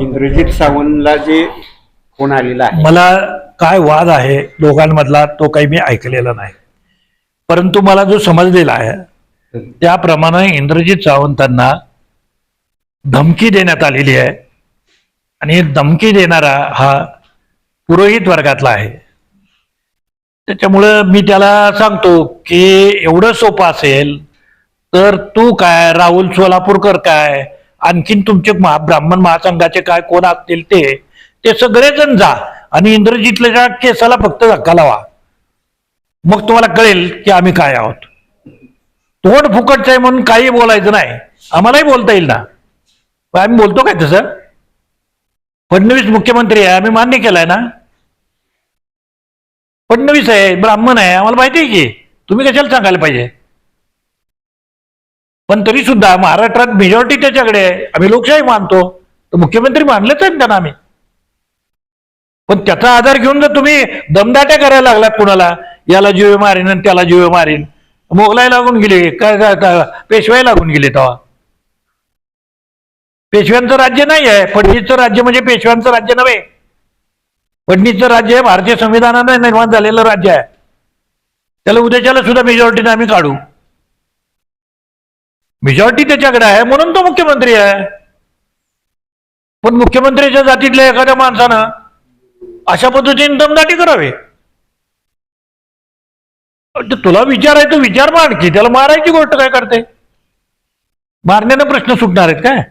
इंद्रजित सावंतला जे फोन आलेला आहे. मला काय वाद आहे दोघांमधला तो काही मी ऐकलेला नाही. परंतु मला जो समजलेला आहे त्याप्रमाणे इंद्रजित सावंतांना धमकी देण्यात आलेली आहे. आणि धमकी देणारा हा पुरोहित वर्गातला आहे. त्याच्यामुळं मी त्याला सांगतो की एवढं सोपं असेल तर तू काय राहुल सोलापूरकर काय आणखीन तुमचे महा ब्राह्मण महासंघाचे काय कोण असतील ते ते सगळेजण जा आणि इंद्रजितल्या केसाला फक्त धक्का लावा. मग तुम्हाला कळेल की आम्ही काय आहोत. तोंड फुकटचं आहे म्हणून काही बोलायचं नाही. आम्हालाही बोलता येईल ना? आम्ही बोलतो काय तसं? फडणवीस मुख्यमंत्री आहे आम्ही मान्य केलंय ना? फडणवीस आहे ब्राह्मण आहे आम्हाला माहिती आहे की? तुम्ही कशाला सांगायला पाहिजे? पण तरी सुद्धा महाराष्ट्रात मेजॉरिटी त्याच्याकडे आहे. आम्ही लोकशाही मानतो. तर मुख्यमंत्री मानलेच आहेत त्यांना आम्ही. पण त्याचा आधार घेऊन जर तुम्ही दमदाट्या करायला लागलात कुणाला याला जीवे मारीन आणि त्याला जीवे मारीन. मोगलाई लागून गेले काय काय काय पेशवाई लागून गेले तेव्हा. पेशव्यांचं राज्य नाही आहे. फडणीसचं राज्य म्हणजे पेशव्यांचं राज्य नव्हे. फडणीसचं राज्य हे भारतीय संविधानानं निर्माण झालेलं राज्य आहे. त्याला उद्याच्याला सुद्धा मेजॉरिटीने आम्ही काढू. मेजॉरिटी त्याच्याकडे आहे म्हणून तो मुख्यमंत्री आहे. पण मुख्यमंत्रीच्या जातीतल्या एखाद्या माणसानं अशा पद्धतीने दमदाटी करावे. तुला विचार आहे तो विचार मार की त्याला मारायची गोष्ट काय करते? मारण्यानं प्रश्न सुटणार आहेत काय?